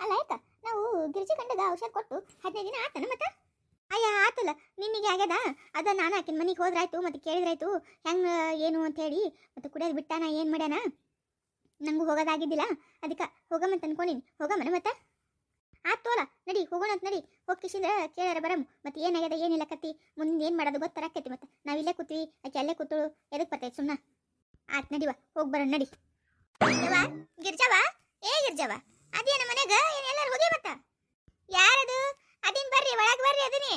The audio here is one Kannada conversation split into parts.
ಅಲ್ಲ ಆಯ್ತಾ? ನಾವು ಗಿರ್ಜಿ ಕಂಡದ ಔಷಧ ಕೊಟ್ಟು ಹದಿನೈದು ದಿನ ಆತನ ಮತ್ತೆ? ಅಯ್ಯ ಆತಲ್ಲ ನಿನ್ನಿಗೆ ಆಗ್ಯದ? ಅದ ನಾನು ಆಕಿನ ಮನೆಗೆ ಹೋದ್ರಾಯ್ತು ಮತ್ತೆ ಕೇಳಿದ್ರಾಯ್ತು ಹೆಂಗ ಏನು ಅಂತ ಹೇಳಿ ಮತ್ತೆ ಕುಡಿಯೋದು ಬಿಟ್ಟಾನ ಏನು ಮಾಡ್ಯಾನ? ನಂಗೂ ಹೋಗೋದಾಗಿದ್ದಿಲ್ಲ ಅದಕ್ಕೆ ಹೋಗಮ್ಮಂತ ಅನ್ಕೊಂಡಿನಿ. ಹೋಗಮ್ಮನ ಮತ್ತೆ? ಆತೋಲ ನಡಿ ಹೋಗೋಣ ಅಂತ ನಡಿ. ಹೋಗಿಸಿಂದ ಕೇಳಾರ ಬರಮ್. ಮತ್ತೆ ಏನಾಗ್ಯದ ಏನಿಲ್ಲ ಕತ್ತಿ? ಮುಂದೆ ಏನು ಮಾಡೋದು ಗೊತ್ತಾರಕ್ಕೈತಿ ಮತ್ತೆ? ನಾವಿಲ್ಲೇ ಕೂತೀವಿ ಆಕೆ ಅಲ್ಲೇ ಕೂತಳು ಎದಕ್ಕೆ ಬರ್ತೈತೆ ಸುಮ್ಮನೆ ಆತ್ ನಡಿವ ಹೋಗಿ ಬರೋಣ ನಡಿ. ಯವ್ವ, ಗಿರ್ಜವ್ವ ಏ ಗಿರ್ಜವ್ವ ಅದೇನ ಮನೆಗ ಏನ್ ಎಲ್ಲಾರು ಹೋಗಿ ಮತ್ತ ಯಾರದು? ಅದಿನ್ ಬರ್ರಿ, ಒಳಗ್ ಬರ್ರಿ ಅದಿನಿ.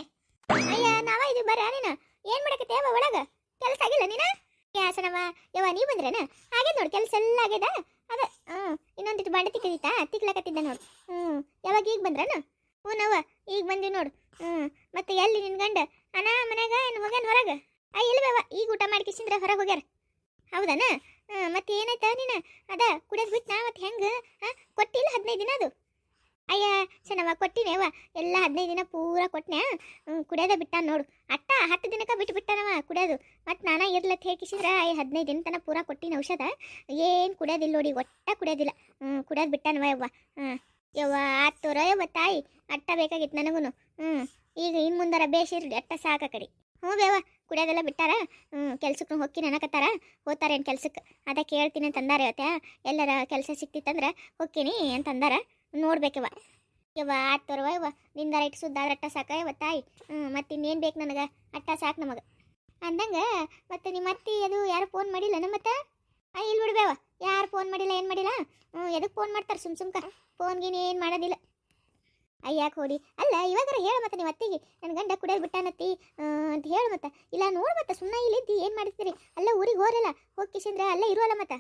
ಅಯ್ಯ, ನಾವ ಇದು ಬರ್ರಿ ನೀನ ಏನ್ ಮಾಡಕತ್ತೆ ಯವ್ವ ಒಳಗ? ಕೆಲಸ ಆಗಿಲ್ಲ ನೀನ? ಯಾಸನವ ಯವ್ವ ನೀ ಬಂದ್ರೇನ? ಆಗ್ಯದ ನೋಡ್, ಕೆಲಸ ಎಲ್ಲ ಆಗ್ಯದ? ಅದ, ಹ್ಮ್ ಇನ್ನೊಂದಿಟ್ಟು ಬಾಂಡೆ ತಿಕ್ಕದಿತ್ತ ತಿಕ್ಲಕತ್ತಿದ್ದ ನೋಡು. ಹ್ಮ್, ಯಾವಾಗ ಈಗ ಬಂದ್ರನ? ಹ್ಞೂ ನವ್ವ, ಈಗ ಬಂದಿ ನೋಡು. ಹ್ಮ್, ಮತ್ತೆ ಎಲ್ಲಿ ನಿನ್ ಗಂಡ? ಅಣ್ಣ ಮನ್ಯಾಗ ಏನು ಹೋಗ್ಯಾನ ಹೊರಗ? ಅಯ್ಯ ಇಲ್ವವ ಈಗ ಊಟ ಮಾಡ್ಕಿಸಿಂದ್ರ ಹೊರಗೆ ಹೋಗ್ಯಾರ. ಹೌದನ? ಮತ್ತೆ ಏನಾಯ್ತ ನೀನ? ಅದ ಕುಡಿಯೋದು ಬಿಟ್ನಾ ಮತ್ತೆ ಹೆಂಗೆ? ಕೊಟ್ಟಿಲ್ಲ ಹದಿನೈದು ದಿನ ಅದು. ಅಯ್ಯ ಚೆನ್ನವ ಕೊಟ್ಟಿನೇವ ಎಲ್ಲ ಹದಿನೈದು ದಿನ ಪೂರ ಕೊಟ್ಟನೆ ಕುಡಿಯೋದ ಬಿಟ್ಟ ನೋಡು. ಅಟ್ಟ ಹತ್ತು ದಿನಕ್ಕೆ ಬಿಟ್ಟು ಬಿಟ್ಟನವ ಕುಡಿಯೋದು. ಮತ್ತು ನಾನು ಇರ್ಲತ್ ಹೇಗಿಸಿದ್ರ ಅಯ್ಯ ಹದಿನೈದು ದಿನ ತನಕ ಪೂರ ಕೊಟ್ಟಿನ ಔಷಧ. ಏನು ಕುಡಿಯೋದಿಲ್ಲ ನೋಡಿ, ಒಟ್ಟ ಕುಡಿಯೋದಿಲ್ಲ. ಕುಡಿಯೋದು ಬಿಟ್ಟನವ ಯವ್ವ. ಹಾಂ ಯವ್ವ ಆತೋರ ಯವ್ವ ತಾಯಿ. ಅಟ್ಟ ಬೇಕಾಗಿತ್ತು ನನಗೂ ಹ್ಞೂ ಈಗ ಇನ್ನು ಮುಂದಾರ ಬೇಸಿರ್ಲಿ ಅಟ್ಟ ಸಾಕ ಕಡೆ. ಹ್ಞೂ ಬೇವ, ಕುಡಿಯೋದೆಲ್ಲ ಬಿಟ್ಟಾರ? ಹ್ಞೂ ಕೆಲ್ಸಕ್ಕೆ ಹೋಗಿ ನನಕತ್ತಾರ ಓದ್ತಾರೇನು ಕೆಲ್ಸಕ್ಕೆ? ಅದಕ್ಕೆ ಕೇಳ್ತೀನಿ ಅಂತ ಅಂದಾರ ಇವತ್ತ ಎಲ್ಲರ ಕೆಲಸ ಸಿಕ್ತಿತ್ತಂದ್ರೆ ಹೋಗ್ತೀನಿ ಅಂತಂದಾರ. ನೋಡ್ಬೇಕವ ಇವ ನಿಂದ ನಿಂದಾರ ಸುದ್ದ ಸುದ್ದಾದ್ರ ಅಟ್ಟ ಸಾಕ ಇವ ತಾಯಿ. ಹ್ಞೂ ಮತ್ತೆ ಇನ್ನೇನು ಬೇಕು ನನಗೆ? ಅಟ್ಟ ಸಾಕು ನಮಗೆ. ಅಂದಂಗ, ಮತ್ತೆ ನಿಮ್ಮ ಅತ್ತಿ ಅದು ಯಾರು ಫೋನ್ ಮಾಡಿಲ್ಲ ನಮ್ಮ ಮತ್ತೆ ಇಲ್ಲಿ ಬಿಡ್ಬೇವ ಯಾರು ಫೋನ್ ಮಾಡಿಲ್ಲ, ಏನು ಮಾಡಿಲ್ಲ? ಹ್ಞೂ ಎದಕ್ಕೆ ಫೋನ್ ಮಾಡ್ತಾರೆ ಸುಮ್ ಸುಮ್ಕ? ಫೋನ್ಗಿನ ಏನು ಮಾಡೋದಿಲ್ಲ. ಅಯ್ಯಾಕೆ ಹೋಡಿ ಅಲ್ಲ ಇವಾಗಾರ ಹೇಳು ಮತ್ತೆ ನೀವು ಅತ್ತಿಗೆ. ನನ್ನ ಗಂಡ ಕುಡಿಯೋದು ಬಿಟ್ಟಾನತ್ತಿ ಅಂತ ಹೇಳು ಮತ್ತೆ. ಇಲ್ಲ ನೋಡು ಮತ್ತೆ ಸುಮ್ಮನೆ ಇಲ್ಲಿದ್ದಿ ಏನು ಮಾಡ್ತೀರಿ ಅಲ್ಲ ಊರಿಗೆ ಹೋರಲ್ಲ ಹೋಗಿ ಕಿಶಂದ್ರೆ, ಅಲ್ಲೇ ಇರುವಲ್ಲ ಮತ್ತೆ.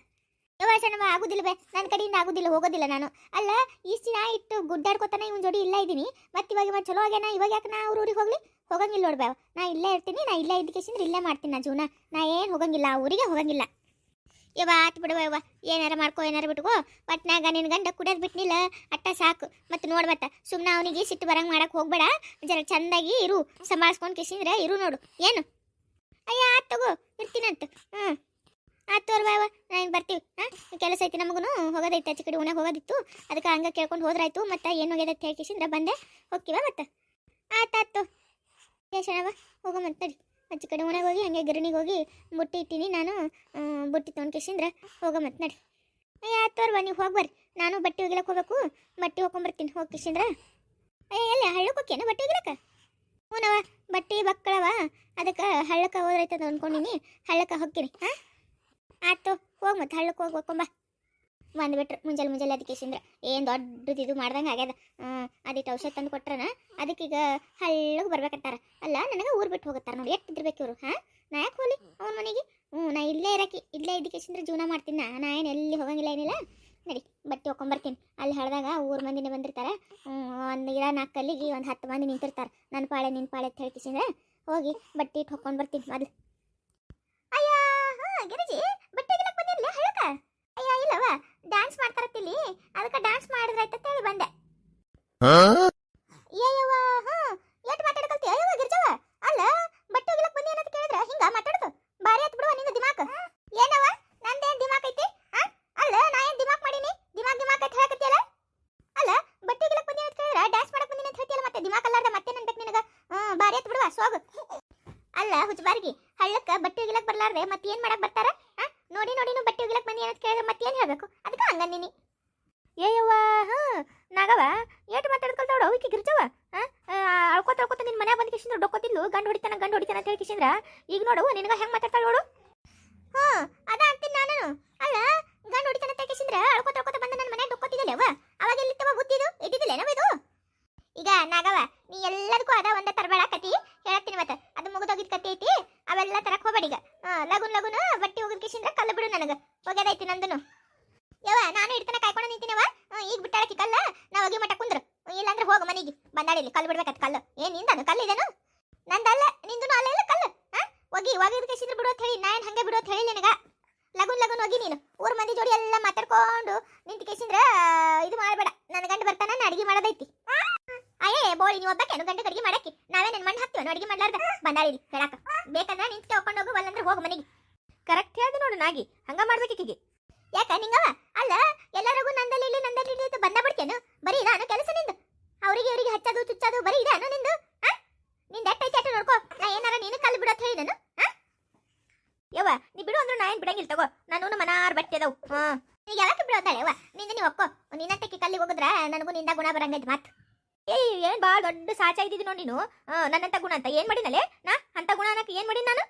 ಯವಾಸನವ ಆಗುದಿಲ್ಲ ಬೇ ನನ್ನ ಕಡೆಯಿಂದ ಆಗುದಿಲ್ಲ, ಹೋಗೋದಿಲ್ಲ ನಾನು. ಅಲ್ಲ, ಇಷ್ಟು ದಿನ ಇಟ್ಟು ಗುಡ್ಡಾಡ್ಕೊತಾನೆ ಇವನ್ ಜೋಡಿ ಇಲ್ಲ ಇದ್ದೀನಿ. ಮತ್ತೆ ಇವಾಗ ಇವಾಗ ಚಲೋ ಆಗ್ಯಾನ, ಇವಾಗ ಯಾಕೆ ನಾ ಅವ್ರ ಊರಿಗೆ ಹೋಗ್ಲಿ? ಹೋಗಂಗಿಲ್ಲ ನೋಡ್ಬೇವ ನಾ ಇಲ್ಲೇ ಇರ್ತೀನಿ, ನಾ ಇಲ್ಲೇ ಇದ್ದಕ್ಕೆ ಇಲ್ಲೇ ಮಾಡ್ತೀನಿ ನಾ ಜೀವನ. ನಾ ಏನು ಹೋಗಂಗಿಲ್ಲ, ಆ ಊರಿಗೆ ಹೋಗಂಗಿಲ್ಲ. ಯವ್ವ, ಆತ್ ಬಿಡುವ ಯವ್ವ, ಏನಾರ ಮಾಡ್ಕೋ, ಏನಾರ ಬಿಟ್ಕೋ. ಒಟ್ನಾಗ ನಿನ್ನ ಗಂಡ ಕುಡಿಯೋದು ಬಿಟ್ನಿಲ್ಲ, ಅಟ್ಟ ಸಾಕು. ಮತ್ತೆ ನೋಡ್ಬತ್ತ ಸುಮ್ಮನೆ ಅವನಿಗೆ ಸಿಟ್ಟು ಬರಂಗ್ ಮಾಡಕ್ ಹೋಗ್ಬೇಡ. ಜರ ಚಂದಾಗಿ ಇರು, ಸಂಭಾಳಿಸ್ಕೊಂಡು ಕಿಸಿಂದ್ರೆ ಇರು ನೋಡು. ಏನು? ಅಯ್ಯ, ಆತ್ ತಗೋ ಇರ್ತೀನಂತ ಹ್ಞೂ ಆತ್ ತೋರ್ವ ನಾ ನಾನು ಬರ್ತೀವಿ. ಹಾಂ? ಕೆಲಸ ಐತಿ ನಮಗೂ ಹೋಗೋದೈತೆ, ಆಚೆ ಕಡೆ ಉಣಾಗ ಹೋಗೋದಿತ್ತು. ಅದಕ್ಕೆ ಹಂಗೆ ಕೇಳ್ಕೊಂಡು ಹೋದ್ರಾಯ್ತು. ಮತ್ತೆ ಏನು ಹೋಗ್ಯದ ಹೇಳ್ಕಿಸಿಂದ್ರೆ ಬಂದೆ. ಹೋಗ್ತೀವ ಮತ್ತೆ? ಆತಾತು ಯಶನವ ಹೋಗೋ ಮತ್ತೆ ಆಚೆ ಕಡೆ ಉಣೆಗೆ ಹೋಗಿ, ಹಂಗೆ ಗಿರಣಿಗೆ ಹೋಗಿ ಬುಟ್ಟಿ ಇಟ್ಟಿನಿ. ನಾನು ಬುಟ್ಟಿ ತೊಗೊಂಡ್ಕೇಶಿಂದ್ರೆ ಹೋಗ ಮತ್ತೆ ನಡಿ. ಅಯ್ಯ ಆತೋರ್ವ ನೀವು ಹೋಗಿ ಬರ್ರಿ. ನಾನು ಬಟ್ಟೆ ಒಗಿಲಕ್ಕೆ ಹೋಗ್ಬೇಕು. ಬಟ್ಟೆ ಹೋಗ್ಕೊಂಬರ್ತೀನಿ ಹೋಗ್ಕಿಸಿಂದ್ರೆ ಅಯ್ಯ, ಎಲ್ಲಿ? ಹಳ್ಳಕ್ಕೆ ಹೋಗ್ಯೇನು ಬಟ್ಟೆ ಒಗಿಲಕ್ಕೆ ಹ್ಞೂನವ ಬಟ್ಟೆ ಬಕ್ಕಳವ. ಅದಕ್ಕೆ ಹಳ್ಳಕ್ಕೆ ಹೋದ್ರೈತದ ಅನ್ಕೊಂಡಿನಿ. ಹಳ್ಳಕ್ಕೆ ಹೋಗ್ತೀನಿ ಹಾಂ? ಆಯ್ತು ಹೋಗಿ ಮತ್ತೆ ಹಳ್ಳಕ್ಕೆ ಹೋಗಿ ಹೋಗ್ಕೊಂಬ ಬಂದ್ಬಿಟ್ರು. ಮುಂಜಾನೆ ಮುಂಜಾನೆ ಅದಕ್ಕೆ ಸಿಂದ್ರ ಏನು ದೊಡ್ಡದು ಇದು ಮಾಡ್ದಂಗೆ ಆಗ್ಯದ? ಅದಕ್ಕೆ ಔಷಧ ತಂದು ಕೊಟ್ರನ? ಅದಕ್ಕೀಗ ಹಳ್ಳಕ್ಕೆ ಬರ್ಬೇಕಂತಾರ. ಅಲ್ಲ, ನನಗೆ ಊರು ಬಿಟ್ಟು ಹೋಗುತ್ತಾರ ನೋಡಿ. ಎಷ್ಟು ಇದ್ರಬೇಕು ಇವರು, ಹಾಂ? ನಾ ಯಾಕೆ ಹೋಲಿ? ಅವನ ಮನೆಗೆ? ಹ್ಞೂ ನಾ ಇಲ್ಲೇ ಇರಕ್ಕೆ, ಇಲ್ಲೇ ಇದಕ್ಕೆ ಜೀವನ ಮಾಡ್ತೀನಿ ನಾ. ನಾ ಏನು ಎಲ್ಲಿ ಹೋಗಂಗಿಲ್ಲ ಏನಿಲ್ಲ. ನಡಿ, ಬಟ್ಟೆ ಒಕ್ಕೊಂಬರ್ತೀನಿ. ಅಲ್ಲಿ ಹಳ್ದಾಗ ಊರು ಮಂದಿನೇ ಬಂದಿರ್ತಾರೆ. ಒಂದು ಇರ ನಾಲ್ಕು ಕಲ್ಲಿಗೆ ಒಂದು ಹತ್ತು ಮಂದಿ ನಿಂತಿರ್ತಾರೆ. ನನ್ನ ಪಾಳೆ ನಿನ್ನ ಪಾಳೆ ಅಂತ ಹೇಳ್ಕಿಸಿಂದ್ರೆ ಹೋಗಿ ಬಟ್ಟೆ ಇಟ್ಟು ಹೊಕ್ಕೊಂಡು ಬರ್ತೀನಿ, ಮೊದಲು. ಅಯ್ಯ, ಹಾಂ, ಗಿರಿಜಿ ಬಟ್ಟೆ ಒಗಿಲಕ್ ಬಂದಿರ್ಲಿ ಹಳ್ಳಕ ಅಯ್ಯ ಇಲ್ಲವ ಡ್ಯಾನ್ಸ್ ಮಾಡ್ತಾರತ್ತಿಲ್ಲಿ? ಅದಕ್ಕೆ ಡ್ಯಾನ್ಸ್ ಮಾಡಿದ್ರಾಯ್ತ ಅಂತ ಹೇಳಿ ಬಂದೆ. ಏಯವ್ವ ಹಾ ಎಟ್ ಮಾತಾಡ್ಕಲ್ತಿ ಅಯ್ಯವ್ವ ಗಿರ್ಜವ್ವ. ಅಲ್ಲ ಬಟ್ಟೆ ಒಗಿಲಕ್ ಬಂದಿ ಅನ್ನೋದು ಕೇಳಿದ್ರ ಹಿಂಗ ಮಾತಾಡ್ದು. ಬಾರಿ ಆತ್ ಬಿಡುವ ನಿನ್ನ ದಿಮಾಕ. ಏನವ ನಂದೇನ್ ದಿಮಾಕ್ ಐತಿ? ಅಲ್ಲ ನಾ ಏನ್ ದಿಮಾಕ್ ಮಾಡೀನಿ? ದಿಮಾಕ್ ದಿಮಾಕ್ ಅಂತ ಹೇಳಕತ್ತಿಯಲ್ಲ? ಅಲ್ಲ ಬಟ್ಟೆ ಒಗಿಲಕ್ ಬಂದಿ ಅಂತ ಕೇಳಿದ್ರ ಡ್ಯಾನ್ಸ್ ಮಾಡಕ್ ಬಂದಿನಿ ಅಂತ ಹೇಳ್ತಿಯಲ್ಲ ಮತ್ತೆ ದಿಮಾಕ್ ಅಲ್ಲಾರ್ದ ಮತ್ತೆ ನನ್ಬೇಕು ನಿನಗ? ಬಾರಿ ಆತ್ ಬಿಡುವ ಸೋಗು. ಅಲ್ಲ ಹುಚ್ಚಬಾರ್ಗಿ ಹಳ್ಳಕ್ಕ ಬಟ್ಟೆ ಒಗಿಲಕ್ ಬರ್ಲಾರ್ದೆ ಮತ್ತೆ ಏನ್ ಮಾಡಕ್ ಬರ್ತಾರ? ನೋಡಿ ನೋಡಿ ಬಟ್ಟೆ ಒಗಿಲಕ್ಕೆ ಬಂದಿ ಅಂತ ಕೇಳಿದ್ರೆ ಮತ್ತೆ ಏನ್ ಹೇಳ್ಬೇಕು? ಅದಕ್ಕೆ ಹಂಗಂದಿನಿ ಏಯವ್ವ ಹಾ ನಾಗವ ಏಟ್ ಮಾತಾಡ್ಕೊಳ್ತಾವಡ ಈಕಿ ಗಿರ್ಜವ ಅಳ್ಕೋತ ಅಳ್ಕೋತ ನಿನ್ ಮನೆ ಬಂದು ಕಿಶಿಂದ್ರ ಡೊಕ್ಕೋತಿದ್ಲು ಗಂಡು ಹೊಡಿತಾನ ಗಂಡು ಹೊಡಿತಾನ ಅಂತ ಹೇಳಿ ಕಿಶಿಂದ್ರ, ಈಗ ನೋಡು, ನಿನಗ ಹೆಂಗ್ ಮಾತಾಡ್ತಾಳ ನೋಡು. ಹಾ ಅದ ಅಂತೀನಿ ನಾನು ಅಲ್ಲ, ಗಂಡು ಹೊಡಿತಾನ ಅಂತ ಕಿಶಿಂದ್ರ ಅಳ್ಕೋತ ಅಳ್ಕೋತ ಬಂದ ನನ್ನ ಮನೆ ಡೊಕ್ಕೋತಿದ್ದಲ್ಲವ ಅವಾಗ ಎಲ್ಲಿತ್ತವ ಬುದ್ಧಿದು ಇದ್ದಿದ್ದಿಲ್ಲೇನವ ಇದು? ಈಗ ನಾಗವ ನೀ ಎಲ್ಲದಕ್ಕೂ ಅದ ಒಂದ ತರಬೇಡ ಕತಿ. ಹೇಳ್ತೀನಿ ಮತ್ತೆ, ಅದು ಮುಗಿದೋಗಿದ್ ಕತಿ ಐತಿ. ಅವೆಲ್ಲ ತರಕ್ ಹೋಗ್ಬೇಡ ಈಗ. ಲಗುನ್ ಲಗುನ ಬಟ್ಟಿ ಕಿಶಿಂದ್ರ ಕಲ್ಲು ಬಿಡು ನನಗೆ. ಹೋಗ್ಯದೈತಿ ನಂದನು. ಯವ ನಾನು ಇಡ್ತಾನ ಕಾಯ್ಕೊಂಡು ನಿಂತಿನವ? ಈಗ ಬಿಟ್ಟಾಳಕಿ ಕಲ್ಲ? ನಾ ಹೋಗಿ ಮಟ್ಟ ಕುಂದ್ರು. ಇಲ್ಲಾಂದ್ರೆ ಹೋಗು ಮನೆಗೆ. ಬಂದಾಳಿಲಿ ಕಲ್ಲು ಬಿಡ್ಬೇಕತ್ ಕಲ್ಲು. ಏನ್ ನಿಂದನು ಕಲ್ಲು ಇದೇನು? ನಂದಲ್ಲ, ನಿಂದನು ಅಲ್ಲ ಇಲ್ಲ ಕಲ್ಲು. ಹೋಗಿ ಒಗಿದ್ ಕೇಸಿದ್ರೆ ಬಿಡು ಅಂತ ಹೇಳಿ ನಾ ಏನು ಹಂಗೆ ಬಿಡು ಅಂತ ಹೇಳಿ ನಿನಗ? ಲಗುನ್ ಲಗುನ್ ಹೋಗಿ ನೀನು. ಊರ್ ಮಂದಿ ಜೋಡಿ ಎಲ್ಲ ಮಾತಾಡ್ಕೊಂಡು ನಿಂತ ಕೇಸಿಂದ್ರ ಇದು ಮಾಡಬೇಡ. ನನ್ನ ಗಂಡ ಬರ್ತಾನ ನಾ ಅಡಿಗೆ ಮಾಡೋದೈತಿ. ಅಯ್ಯೇ, ಬೋಳಿ, ನೀವು ಒಬ್ಬಕ್ಕೇನು ಗಂಡ ಅಡಿಗೆ ಮಾಡಕ್ಕೆ. ನಾವೇ ನನ್ನ ಮಣ್ಣು ಹಾಕ್ತೀವನು ಅಡಿಗೆ ಮಾಡ್ಲಾರ್ದ? ಬಂದಾಳಿಲಿ ಹೇಳಾಕ. ಬೇಕಂದ್ರೆ ನಿಂತ ತಗೊಂಡು ಹೋಗು ಅಲ್ಲಂದ್ರೆ ಹೋಗು ಮನೆಗೆ. ಕರೆಕ್ಟ್ ಹೇಳ್ದೆ ನೋಡು ನಾಗಿ. ಹಂಗ ಮಾಡ್ಬೇಕೀಕಿಗೆ ಯಾಕ ನಿಂಗವ? ಅಲ್ಲ, ಎಲ್ಲರಿಗೂ ನಂದಲ್ಲಿ ಇಲ್ಲಿ ನಂದಲ್ಲಿ ಇಲ್ಲಿ ಬಂದ ಬಿಡ್ತೇನು? ಬರೀ ಇದಾನು ಕೆಲಸ ನಿಂದು? ಅವರಿಗೆ ಇವರಿಗೆ ಹಚ್ಚೋದು, ಚುಚ್ಚೋದು, ಬರೀ ಇದಾನು ನಿಂದು? ನಿಂದ ಎಟ್ಟೈತೆ ಅಟ್ಟು ನೋಡ್ಕೋ. ನಾ ಏನಾರ ನೀನು ಕಲ್ಲು ಬಿಡೋತ್ ಹೇಳಿದನು? ಯವ್ವ, ನೀ ಬಿಡು ಅಂದ್ರೆ ನಾ ಏನ್ ಬಿಡಂಗಿಲ್ಲ ತಗೋ. ನಾನು ಮನಾರ್ ಬಟ್ಟೆ ಅದಾವು. ಹಾ ನೀ ಯಾವಾಗ ಬಿಡೋದಾಳೆ ಯವ್ವ? ನಿಂದ ನೀವು ಒಕ್ಕೋ ನಿನ್ನಂತಕ್ಕೆ ಕಲ್ಲಿಗೆ ಹೋಗಿದ್ರ ನನಗೂ ನಿಂದ ಗುಣ ಬರಂಗೈತಿ ಮಾತು. ಏಯ್ ಏನ್ ಬಾ ದೊಡ್ಡ ಸಾಚ ಇದ್ದಿದ್ದು ನೋಡಿ ನೀನು? ನನ್ನಂತ ಗುಣ ಅಂತ. ಏನು ಮಾಡಿನಲೆ ನಾ? ಅಂತ ಗುಣ ಅನ್ನಕ್ಕೆ ಏನ್ ಮಾಡಿ ನಾನು?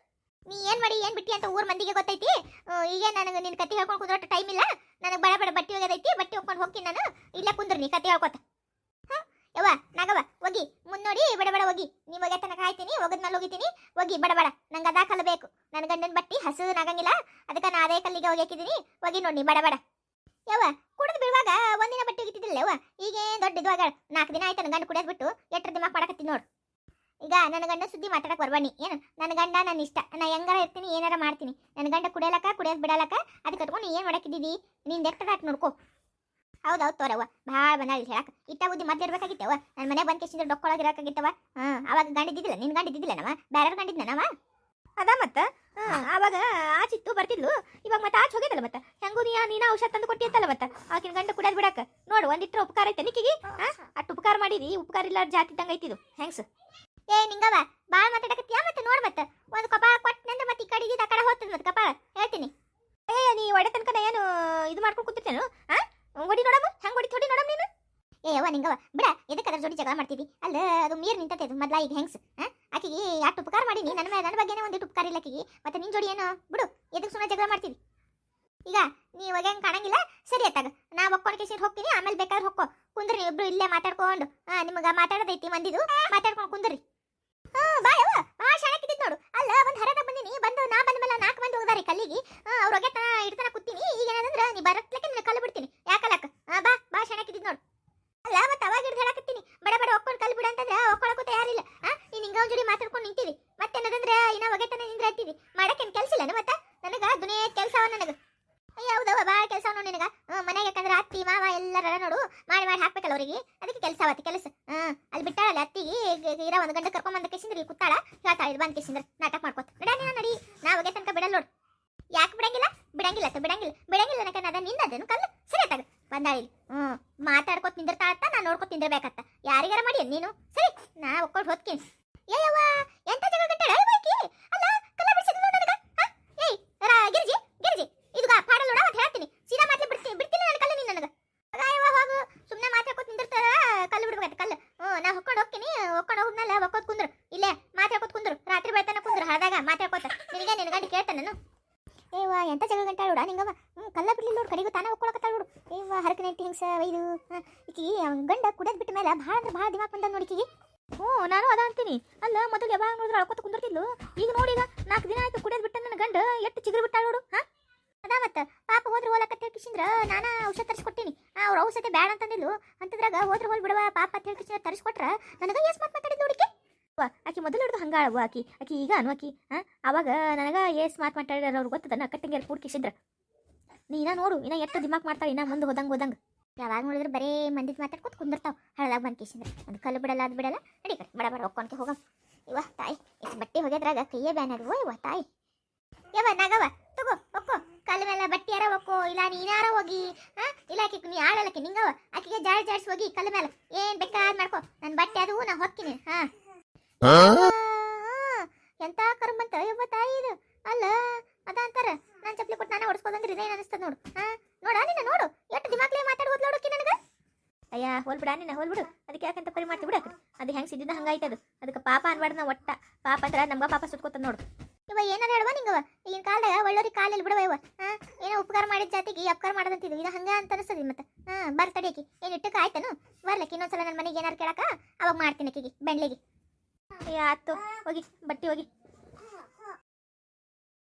ನೀ ಏನ್ ಮಾಡಿ, ಏನ್ ಬಿಟ್ಟಿ ಅಂತ ಊರ್ ಮಂದಿಗೆ ಗೊತ್ತೈತಿ? ಈಗ ನನಗೆ ನಿನ್ ಕತಿ ಹೇಳ್ಕೊಂಡು ಕುಂದ್ರಟ್ಟು ಟೈಮ್ ಇಲ್ಲ. ನನಗೆ ಬಡ ಬಡ, ಬಟ್ಟೆ ಒಗೆದೈತಿ, ಬಟ್ಟೆ ಹೋಗ್ಕೊಂಡು ಹೋಗ್ತೀನಿ ನಾನು. ಇಲ್ಲ ಕುಂದ್ರ ನೀ ಕತಿ ಹೇಳ್ಕೊತ? ಯವ್ವ, ನಾಗವ್ವ, ಹೋಗಿ. ಮುನ್ನೋಡಿ ಬಡ ಬಡ, ಹೋಗಿ. ನೀ ಒಗೆ ತನಕ ಆಯ್ತೀನಿ ಒಗದ್ಮೇಲೆ ಹೋಗಿತೀನಿ ಹೋಗಿ, ಬಡ ಬಡ, ನಂಗೆ ಅದಾ ಕಲ್ಲು ಬೇಕು. ನನ್ನ ಗಂಡನ ಬಟ್ಟಿ ಹಸುನಾಗಂಗಿಲ್ಲ ಅದಕ್ಕೆ ನಾ ಅದೇ ಕಲ್ಲಿಗೆ ಒಗ್ಯಾಕಿದ್ದೀನಿ ಹೋಗಿ ನೋಡಿ ಬಡ ಬಡ. ಯವ್ವ, ಕುಡಿದು ಬಿಡುವಾಗ ಒಂದಿನ ಬಟ್ಟೆ ಒಗಿತಿದ್ದಿಲ್ಲ ಯವ್ವ? ಈಗೇನು ದೊಡ್ಡ ಇದುವಾಗ ನಾಲ್ಕು ದಿನ ಆಯ್ತು ನನ್ನ ಗಂಡ ಕುಡಿಯೋದು ಬಿಟ್ಟು ಎಟ್ರ ದಿಮಾಕ್ ಮಾಡಕತ್ತೀನಿ ನೋಡು. ಈಗ ನನ್ನ ಗಂಡ ಸುದ್ದಿ ಮಾತಾಡಕ್ ಬರ್ಬಾನಿ ಏನು? ನನ್ನ ಗಂಡ ನನ್ನ ಇಷ್ಟ. ನಾ ಹೆಂಗಾರ ಇರ್ತೀನಿ, ಏನಾರ ಮಾಡ್ತೀನಿ. ನನ್ನ ಗಂಡ ಕುಡಿಯಲಕ್ಕ ಕುಡಿಯೋದು ಬಿಡಲಕ್ಕ? ಅದಕ್ಕೆ ಕತ್ಕೊಂಡು ಏನು ಮಾಡಕ್ಕಿದ್ದೀವಿ ನಿನ್ ದೆಕ್ಟರ್ ನೋಡ್ಕೋ. ಹೌದೌದು ತೋರವ್ವ. ಭಾಳ ಬಂದಾಳ ಹೇಳಕ್ಕ ಇಟ್ಟ ಬುದ್ಧಿ ಮೊದ್ಲು ಇರ್ಬೇಕಾಗಿತ್ತವ ನನ್ನ ಮನೆ ಬಂದ್ ಕೇಸಿಂದ ಡೊಕ್ಕೊಳಗಿರಕಾಗಿತ್ತವ ಹಾಂ, ಅವಾಗ ಗಂಡಿದ್ದಿಲ್ಲ ನಿನ್ ಗಂಡ ಬೇರೆಯವ್ರು ನವ? ಬೇರೆ ಗಂಡಿದ್ನ ನವ? ಅದ ಮತ್ತ? ಅವಾಗ ಆಚಿತ್ತು ಬರ್ತಿದ್ಲು. ಇವಾಗ ಮತ್ತೆ ಆಚೆ ಹೋಗ್ಯದಲ್ಲ ಮತ್ತ? ಹೆಂಗೂ ನೀ, ನೀನ ಔಷಧ ತಂದು ಕೊಟ್ಟಿತ್ತಲ್ಲ ಮತ್ತ? ಆಕಿನ ಗಂಡ ಕುಡಿಯೋದು ಬಿಡಕ. ನೋಡು, ಒಂದಿಟ್ರ ಉಪಕಾರ ಐತೆ ನಿಕ್ಕಿಗೆ ಅಷ್ಟು ಉಪಕಾರ ಮಾಡಿದಿ, ಉಪಕಾರ ಇಲ್ಲ ಜಾತಿ ಇದ್ದಂಗೆ ಐತಿದು. ಹೆಂಗ್ಸ್? ಏ ನಿಂಗವ ಬಾಳ ಮಾತಾಡಕತ್ತೀಯ ಮತ್ತೆ ನೋಡ್ ಮತ್ತೆ. ಒಂದು ಕಪಾಳ ಕೊಟ್ಟನಂದ್ರೆ ಮತ್ತೆ ಈ ಕಡೆ ಇದ್ದಿದ್ದು ಆ ಕಡೆ ಹೋಗ್ತದ ಮತ್ತೆ ಕಪಾಳ. ಹೇಳ್ತೀನಿ. ಏ ನೀ ಒಡೆ ತನಕ ಏನು ಇದು ಮಾಡ್ಕೊಂಡು ಕೂತಿರ್ತೇನು ಆ? ಹೊಡಿ ನೋಡಮ್ಮ, ಹೆಂಗ್ ಹೊಡಿ ಥೋಡಿ ನೋಡಮ್ಮ ನೀನು? ಏ ಅವ್ವ ನಿಂಗವ ಬಿಡ ಎದಕ್ಕೆ ಅದ್ರ ಜೋಡಿ ಜಗಳ ಮಾಡ್ತಿದ್ದಿ? ಅಲ್ಲ ಅದು ಮೀರ್ ನಿಂತತೆ, ಅದು ಮೊದ್ಲ ಈಗ ಹೆಂಗ್ಸ್. ಆಕಿಗೆ ಅಷ್ಟು ಉಪಕಾರ ಮಾಡೀನಿ ನನ್ನ ನನ್ನ ಬಗ್ಗೆನೇ ಒಂದಿಟ್ಟು ಉಪಕಾರ ಇಲ್ಲ ಆಕಿಗೆ. ಮತ್ತೆ ನಿನ್ ಜೋಡಿ ಏನು? ಬಿಡು ಎದಕ್ಕೆ ಸುಮ್ಮನೆ ಜಗಳ ಮಾಡ್ತೀವಿ ಈಗ, ನೀ ಇವಾಗ ಹೆಂಗ್ ಕಾಣಂಗಿಲ್ಲ? ಸರಿ ಆತಾಗ. ನಾ ಒಕ್ಕೊಂಡು ಕೇಸಿಗೆ ಹೋಗ್ತೀನಿ, ಆಮೇಲೆ ಬೇಕಾದ್ರೆ ಹೊಕ್ಕೋ ಕುಂದ್ರಿ ಇಬ್ರು ಇಲ್ಲೇ ಮಾತಾಡ್ಕೊಂಡು ನಿಮಗ ಮಾತಾಡೋದೈತಿ ಮಂದಿದು. ಮಾತಾಡ್ಕೊಂಡು ಕುಂದ್ರಿ. ಹಾ ಬಾ ಆ ಬಾ ಶಾಣಕ್ಕಿದ್ದಿದ್ ನೋಡು. ಅಲ್ಲ, ಒಂದ್ ಹರದಾಗ ಬಂದಿನಿ. ಬಂದು, ನಾ ಬಂದ ಮೇಲೆ ನಾಲ್ಕು ಮಂದಿ ಹೋದಾರಿ ಕಲ್ಲಿಗೆ. ಅವ್ರ ಒಗೆ ತನ ಇಡ್ತನ ಕೂತೀನಿ. ಈಗ ಏನಂದ್ರ ನೀ ಬರತ್ಲಕ್ಕೆ ನಿನ್ನ ಕಲ್ಲು ಬಿಡ್ತೀನಿ. ಆ, ಬಾ ಬಾ ಶಾಣಕ್ಕಿದ್ದಿದ್ ನೋಡು. ಅಲ್ಲ, ಮತ್ತೆ ಅವಾಗ ಹಿಡ್ದು ಹೇಳಕತ್ತೀನಿ. ಬಡ ಬಡ, ಒಕ್ಕೊಂಡು ಕಲ್ಲು ಬಿಡು ಅಂತಂದ್ರೆ ಒಕ್ಕೊಳಕ್ಕೂ ತಯಾರಿಲ್ಲ ಆ ನೀನ್ ಹಿಂಗ ಒಂದ್ ಜೋಡಿ ಮಾತಾಡ್ಕೊಂಡು ನಿಂತೀವಿ ಮತ್ತೇನದಂದ್ರೆ ಇನ್ನ ಒಗೆತನ ನಿಂದ್ರೆ ಹತ್ತೀವಿ ಮಾಡಕ್ಕೇನ್ ಕೆಲ್ಸ ಇಲ್ಲ ಮತ್ತೆ ನನಗ ದುನಿಯ ಕೆಲ್ಸವ ನನಗ ಹೌದವ ಭಾಳ ಕೆಲಸ ನೋಡು ನಿನಗ ಮನೆಗೆ ಯಾಕಂದ್ರೆ ಅತ್ತಿ ಮಾವ ಎಲ್ಲರ ನೋಡು ಮಾಡಿ ಮಾಡಿ ಹಾಕ್ಬೇಕಲ್ಲ ಅವರಿಗೆ ಅದಕ್ಕೆ ಕೆಲಸ ಅವತ್ತು ಕೆಲಸ ಹ್ಮ್ ಅಲ್ಲಿ ಬಿಟ್ಟಾಳಲ್ಲ ಅತ್ತಿಗೆ ಇರ ಒಂದು ಗಂಟೆ ಕರ್ಕೊಂಡ್ ಬಂದ ಕೇಸಿಂದ್ರ ಇಲ್ಲಿ ಕೂತಾಳ ಬಂದ್ ಕೇಸಿಂದ್ರ ನಾಟಕ ಮಾಡ್ಕೋತ. ಬಿಡ ನೀನು ನಡಿ. ನಾ ಹೋಗಿ ತನಕ ಬಿಡಲ್ಲ ನೋಡು. ಯಾಕೆ ಬಿಡಂಗಿಲ್ಲ? ಬಿಡಂಗಿಲ್ಲ ಅತ್ತ ಬಿಡಂಗಿಲ್ಲ. ಬಿಡಂಗಿಲ್ಲ ನನಗೆ ಅದ ನಿಂದದೇನು ಕಲ್ಲು. ಸರಿ ತಗ ಬಂದಾಳಿ ಹ್ಮ್. ಮಾತಾಡ್ಕೊತ ನಿಂದಿರ್ತಾ ಅತ್ತ ನಾ ನೋಡ್ಕೊತ ನಿಂದಿರ್ಬೇಕತ್ತ. ಯಾರಿಗಾರ ಮಾಡಿ ನೀನು? ಸರಿ, ನಾ ಒಕ್ಕೊಂಡು ಹೋಗ್ತೀನಿ ಏಯವ್ವ ಎಂತ ಜಗಳ ಕಟ್ಟಾಳ ಅಲ್ವಾಕಿ ಅಲ್ಲ ಕಲ್ಲ ಬಿಡಿಸಿದ್ಲು ನನಗ ಹ? ಏಯ್ ರಾ ಗಿರ್ಜಿ ಗಿರ್ಜಿ ಇದು ಪಾಡಲ್ ನೋಡ ಅಂತ ಹೇಳ್ತೀನಿ ಸೀದಾ ಮಾತ್ಲೆ ಬಿಡ್ತೀನಿ ಬಿಡ್ತೀನಿ ನನ್ನ ಕಲ್ಲ ನೀನು ನನಗ ಅಗಾಯವ್ವ ಹೋಗು ಸುಮ್ಮನೆ ಮಾತಾಡ್ಕೊತ ನಿಂದಿರ್ತಾರ ಕಲ್ಲು ಬಿಡ್ಬೇಕತ್ತ ಕಲ್ಲು ಹ್ಞೂ ನಾ ಹೊಕ್ಕೊಂಡು ಹೋಗ್ತೀನಿ ಹೊಕ್ಕೊಂಡು ಹೋದ್ಮೇಲೆ ಹೊಕ್ಕೋತ್ ಕುಂದ್ರು ಇಲ್ಲೇ ಮಾತಾಡ್ಕೊತ ಕುಂದ್ರು ರಾತ್ರಿ ಬೆಳ್ತಾನ ಕುಂದ್ರು ಹಾದಾಗ ಮಾತಾಡ್ಕೊತ ನಿನಗೆ ನಿನ್ನ ಗಂಟೆ ಕೇಳ್ತಾನೆ ನಾನು ಏವಾ ಎಂತ ಜಗಳ ಗಂಟಾಳ ನೋಡ ನಿಂಗವ ಹ್ಞೂ ಕಲ್ಲ ಬಿಡ್ಲಿ ನೋಡು ಕಡೆಗೂ ತಾನೇ ಒಕ್ಕೊಳಕತ್ತಾಳ ನೋಡು. ಏವಾ ಹರಕನೆ ಹಿಂಗ್ಸ ಇದು ಈಕಿ ಗಂಡ ಕುಡದ್ ಬಿಟ್ಟ ಮೇಲೆ ಭಾಳ ಅಂದ್ರೆ ಭಾಳ ದಿಮಾಕ್ ಬಂದ ನೋಡಿ ಈಕಿಗೆ. ಹ್ಞೂ, ನಾನು ಅದ ಅಂತೀನಿ. ಅಲ್ಲ, ಮೊದಲು ಯಾವಾಗ ನೋಡಿದ್ರೆ ಅಳ್ಕೊತ ಕುಂದಿರ್ತಿದ್ಲು? ಈಗ ನೋಡೀಗ ನಾಲ್ಕು ದಿನ ಆಯ್ತು ಕುಡಿಯೋದ್ ಬಿಟ್ಟ ನನ್ನ ಗಂಡ, ಎಷ್ಟು ಚಿಗುರು ಬಿಟ್ಟಾಳ ನೋಡು, ಹಾ? ಅದ ಮತ್ತೆ, ಪಾಪ ಹೋದ್ರೆ ಹೋಲಕತ್ತ ಕಿಶಿಂದ್ರ ನಾನು ಔಷಧ ತರಿಸ್ಕೊಟ್ಟಿನಿ ಅವ್ರ ಔಷಧಿ ಬೇಡ ಅಂತಂದಿದ್ಲು. ಅಂತದ್ರಾಗ ಹೋದ್ರೆ ಹೋಲ್ ಬಿಡವ ಪಾಪ ಅಂತ ಹೇಳಿ ಕಿಶಿಂದ್ರ ತರಿಸ್ಕೊಟ್ರ ನನಗೆ ಎಸ್ ಮಾತು ಮಾತಾಡಿದ್ ನೋಡಿಕೆ ಆಕಿ ಮೊದಲು ಹಿಡಿದು ಹಂಗಾಳವು ಆಕಿ. ಆಕಿ ಈಗ ಅನ್ವಾಕಿ ಹಾ? ಅವಾಗ ನನಗೆ ಏಸ್ ಮಾತು ಮಾತಾಡಿರೋರು ಗೊತ್ತದ ನಾ ಕಟ್ಟಂಗೆ ಕೂಡ್ ಕಿಶಿಂದ್ರ ನೀ ಇನ್ನ ನೋಡು, ಇನ್ನ ಎಷ್ಟು ದಿಮಾಕ್ ಮಾಡ್ತಾಳೆ, ಇನ್ನ ಮುಂದೆ ಹೋದಂಗ ಹೋದಂಗ. ಯಾವಾಗ ನೋಡಿದ್ರೆ ಬರೇ ಮಂದಿದ್ ಮಾತಾಡ್ಕೊತ ಕುಂದಿರ್ತಾವ. ಹಳದಾಗ ಬಂದ್ ಕಿಶಿಂದ್ರ ಒಂದು ಕಲ್ಲು ಬಿಡಲ್ಲ, ಅದು ಬಿಡಲ್ಲ. ನಡಿ ಕಡೆ ಬಡ ಬಡ ಒಕ್ಕೊಂಡ್ಕೆ ಹೋಗಮ್. ಇವ ತಾಯಿ ಇಷ್ಟು ಬಟ್ಟೆ ಹೋಗ್ಯದ್ರಾಗ ಕೈಯೇ ಬ್ಯಾನ್ ಅದು ಇವ ತಾಯಿ. ಯವ ನಗವ ತಗೋ ಒಕ್ಕೋ ಕಲ್ಲ ಮೇಲೆ ಬಟ್ಟೆ ಯಾರ ಒಕ್ಕೋ ಇಲ್ಲ ನೀನಾರ ಹೋಗಿ, ಹಾ? ಇಲ್ಲ ಆಕಿ ನೀ ಆಳಲ್ಲಕ್ಕೆ ನಿಂಗವ ಆಕೆಗೆ ಜಾಡ್ ಜಾಡ್ಸಿ ಹೋಗಿ ಕಲ್ಲ ಮೇಲೆ. ಏನ್ ಬೇಕಾದ್ ಮಾಡ್ಕೋ. ನನ್ನ ಬಟ್ಟೆ ಅದು, ನಾ ಹೊಕ್ಕಿನಿ ಹಾ ಆ, ಎಂತ ಕರ್ಮಂತ ಯವ್ವ ತಾಯಿ ಇದು ಅಲ್ಲ ಅದ ಅಂತಾರ ನಾನು ಚಪ್ಪಲಿ ಕೊಟ್ಟು ನಾನೇ ಹೊಡ್ಸ್ಕೋದಂದ್ರೆ ಇದೇನು ಅನಿಸ್ತದ ನೋಡು ಹಾ ನೋಡ ನಿನ್ನ ನೋಡು ಎಷ್ಟು ದಿಮಾಕ್ಲೆ ಮಾತಾಡ್ಬೋದು ನೋಡೋಕೆ ನನಗ ಅಯ್ಯ ಹೋಲ್ ಬಿಡ. ಅದಕ್ಕೆ ಯಾಕಂತ ಪರಿ ಮಾಡ್ತಿ? ಬಿಡ ಅದು ಹೆಂಗ್ ಸಿದ್ದಿದ್ದ ಹಂಗಾಯ್ತು ಅದು. ಅದಕ್ಕೆ ಪಾಪ ಅನ್ಬಾರ್ದು ನಾ ಒಟ್ಟ. ಪಾಪ ಅಂದ್ರೆ ನಮ್ಗ ಪಾಪ ಸುತ್ಕೋತ ನೋಡು. ಇವ ಏನಾರ ಹೇಳುವ ನಿಂಗವ ಈಗಿನ ಕಾಲದಾಗ ಒಳ್ಳೋರಿ ಕಾಲಲ್ಲಿ ಬಿಡವ ಇವ? ಆ? ಏನೋ ಉಪಕಾರ ಮಾಡಿದ ಜಾತಿಗೆ ಅಪಕಾರ ಮಾಡದಂತ ಇದು ಹಂಗ ಅಂತ ಅನಿಸ್ತದೆ ಮತ್ತೆ. ಹಾ ಬರ್ ತಡಿಯಕಿ ಏನು ಇಟ್ಟಕ್ಕೆ ಆಯ್ತನು? ಬರ್ಲಕ್ಕೆ ಇನ್ನೊಂದ್ಸಲ ನನ್ನ ಮನೆಗೆ ಏನಾರು ಕೇಳಕ ಅವಾಗ ಮಾಡ್ತೀನಿ ಅಕ್ಕಿಗೆ ಬೆಂಡ್ಲಿಗೆ. ಆತು ಹೋಗಿ ಬಟ್ಟಿ ಹೋಗಿ.